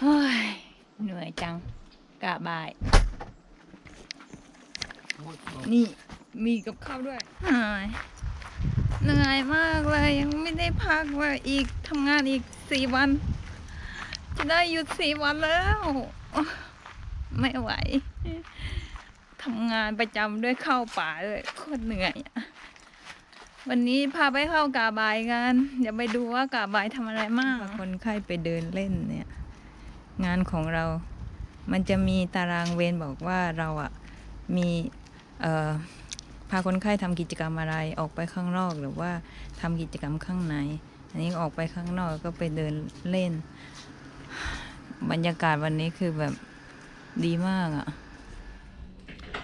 เฮ้ยเหนื่อยจังกะบาย นี่มีกับข้าวด้วยเฮ้ยเหนื่อยมากเลยยังไม่ได้พักเลยอีกทำงานอีกสี่วัน จะได้หยุดสี่วันแล้ว ไม่ไหวทำงานประจำด้วยเข้าป่าเลยโคตรเหนื่อยวันนี้พาไปเข้ากาบายกัน เดี๋ยวไปดูว่ากาบายทำอะไรมากคนไข้ไปเดินเล่นเนี่ย งานของเรา มันจะมีตารางเวรบอกว่าเราอะมีพาคนไข้ทำกิจกรรมอะไรออกไปข้างนอกหรือว่าทำกิจกรรมข้างใน อันนี้ออกไปข้างนอกก็ไปเดินเล่น บรรยากาศวันนี้คือแบบดีมากอะ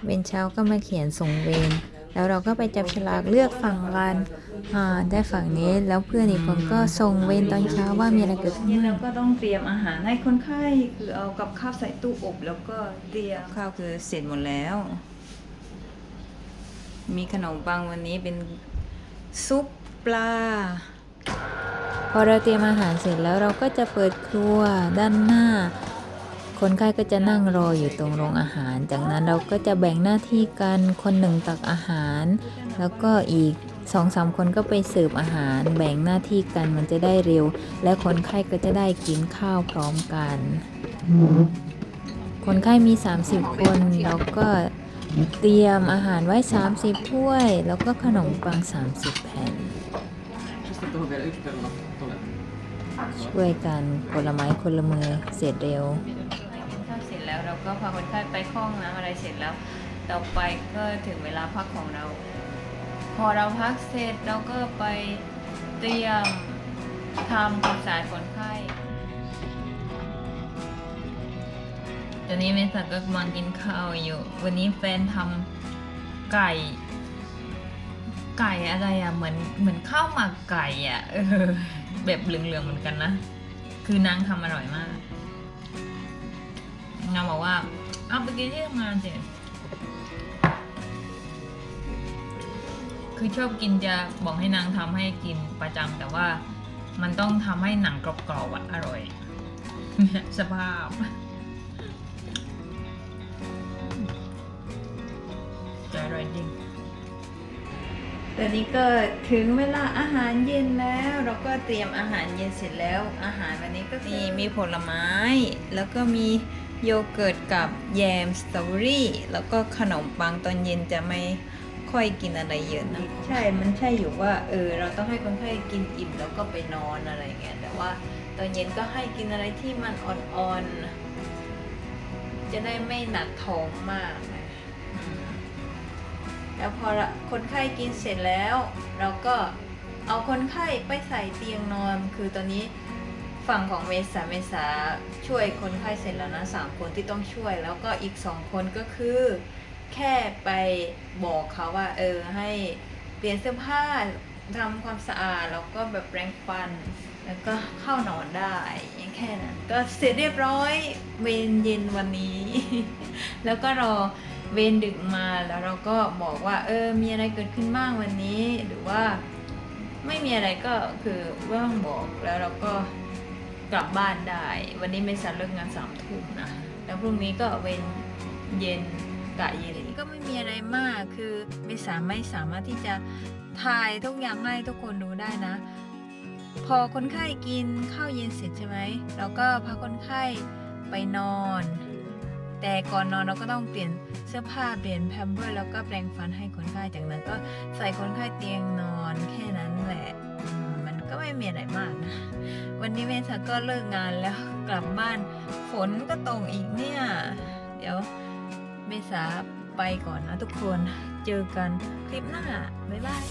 เวนเช้าก็มาเขียนส่งเวน แล้วเราก็ไปจับฉลากเลือกฝั่งกันอ่าได้ฝั่งนี้แล้วเพื่อนอีกคนก็ส่งเวนตอนเช้าว่ามีอะไรเกิดขึ้นเราก็ต้องเตรียมอาหารให้คนไข้คือเอากับข้าวใส่ตู้อบ แล้วก็เตรียมข้าวคือเสร็จหมดแล้ว มีขนมปังวันนี้เป็นซุปปลาพอเราเตรียมอาหารเสร็จแล้วเราก็จะเปิดครัวด้านหน้า คนไข้ก็จะนั่งรออยู่ตรงโรงอาหาร จากนั้นเราก็จะแบ่งหน้าที่กัน คนหนึ่งตักอาหาร แล้วก็อีกสองสามคนก็ไปเสิร์ฟอาหาร แบ่งหน้าที่กันมันจะได้เร็ว และคนไข้ก็จะได้กินข้าวพร้อมกัน คนไข้มี 30 คนเราก็เตรียมอาหารไว้ 30 ถ้วย แล้วก็ขนมปัง 30 แผ่น ช่วยกันคนละไม้คนละมือเสร็จเร็ว แล้ว เราก็พาคนไข้ไปห้องน้ำอะไรเสร็จแล้ว ต่อไปก็ถึงเวลาพักของเรา พอเราพักเสร็จเราก็ไปเตรียมทำความสะอาดคนไข้ตอนนี้เมสักก็กำลังกินข้าวอยู่ วันนี้แฟนทำไก่ไก่อะไรอะเหมือนเหมือนข้าวหมักไก่อะเออแบบเหลืองๆเหมือนกันนะ คือนางทำอร่อยมาก นางบอกว่าเอาไปกินที่ทำงานสิคือชอบกินจะบอกให้นางทำให้กินประจำแต่ว่ามันต้องทำให้หนังกรอบๆอะอร่อยสภาพจะอร่อยจริงตอนนี้ก็ถึงเวลาอาหารเย็นแล้ว เราก็เตรียมอาหารเย็นเสร็จแล้ว อาหารวันนี้ก็มีมีผลไม้ แล้วก็มี โยเกิร์ตกับแยมสตรอเบอรี่ แล้วก็ขนมปังตอนเย็นจะไม่ค่อยกินอะไรเยอะนะใช่มันใช่อยู่ว่าเออเราต้องให้คนไข้กินอิ่มแล้วก็ไปนอนอะไรเงี้ยแต่ว่าตอนเย็นก็ให้กินอะไรที่มันอ่อนๆจะได้ไม่หนักท้องมากนะอืมแล้วพอละคนไข้กินเสร็จแล้ว เราก็เอาคนไข้ไปใส่เตียงนอนคือตอนนี้ ฝั่งของเมษาเมษาช่วยคนไข้เสร็จแล้วนะสามคนที่ต้องช่วย แล้วก็อีกสองคนก็คือ แค่ไปบอกเขาว่า เออให้เปลี่ยนเสื้อผ้าทำความสะอาดแล้วก็แบบแปรงฟัน แล้วก็เข้านอนได้ย่างแค่นั้นก็เสร็จเรียบร้อยเวรเย็นวันนี้ แล้วก็รอเวรดึกมาแล้วเราก็บอกว่า เออ มีอะไรเกิดขึ้นบ้างวันนี้หรือว่าไม่มีอะไรก็คือไม่ต้องบอกแล้วเราก็ กลับบ้านได้ วันนี้เมษาเลิกงานสามทุ่มนะ แล้วพรุ่งนี้ก็เวรเย็นกะเย็นก็ไม่มีอะไรมากคือเมษาไม่สามารถที่จะถ่ายทุกอย่างให้ทุกคนดูได้นะ พอคนไข้กินข้าวเย็นเสร็จใช่ไหมเราก็พาคนไข้ไปนอน แต่ก่อนนอนเราก็ต้องเปลี่ยนเสื้อผ้าเปลี่ยนแพมเพิร์แล้วก็แปรงฟันให้คนไข้จากนั้นก็ใส่คนไข้เตียงนอนแค่นั้นแหละ ก็ไม่มีอะไรมากนะ วันนี้เมธาก็เลิกงานแล้วกลับบ้านฝนก็ตกอีกเนี่ย เดี๋ยวเมษาไปก่อนนะทุกคนเจอกันคลิปหน้า บ๊ายบาย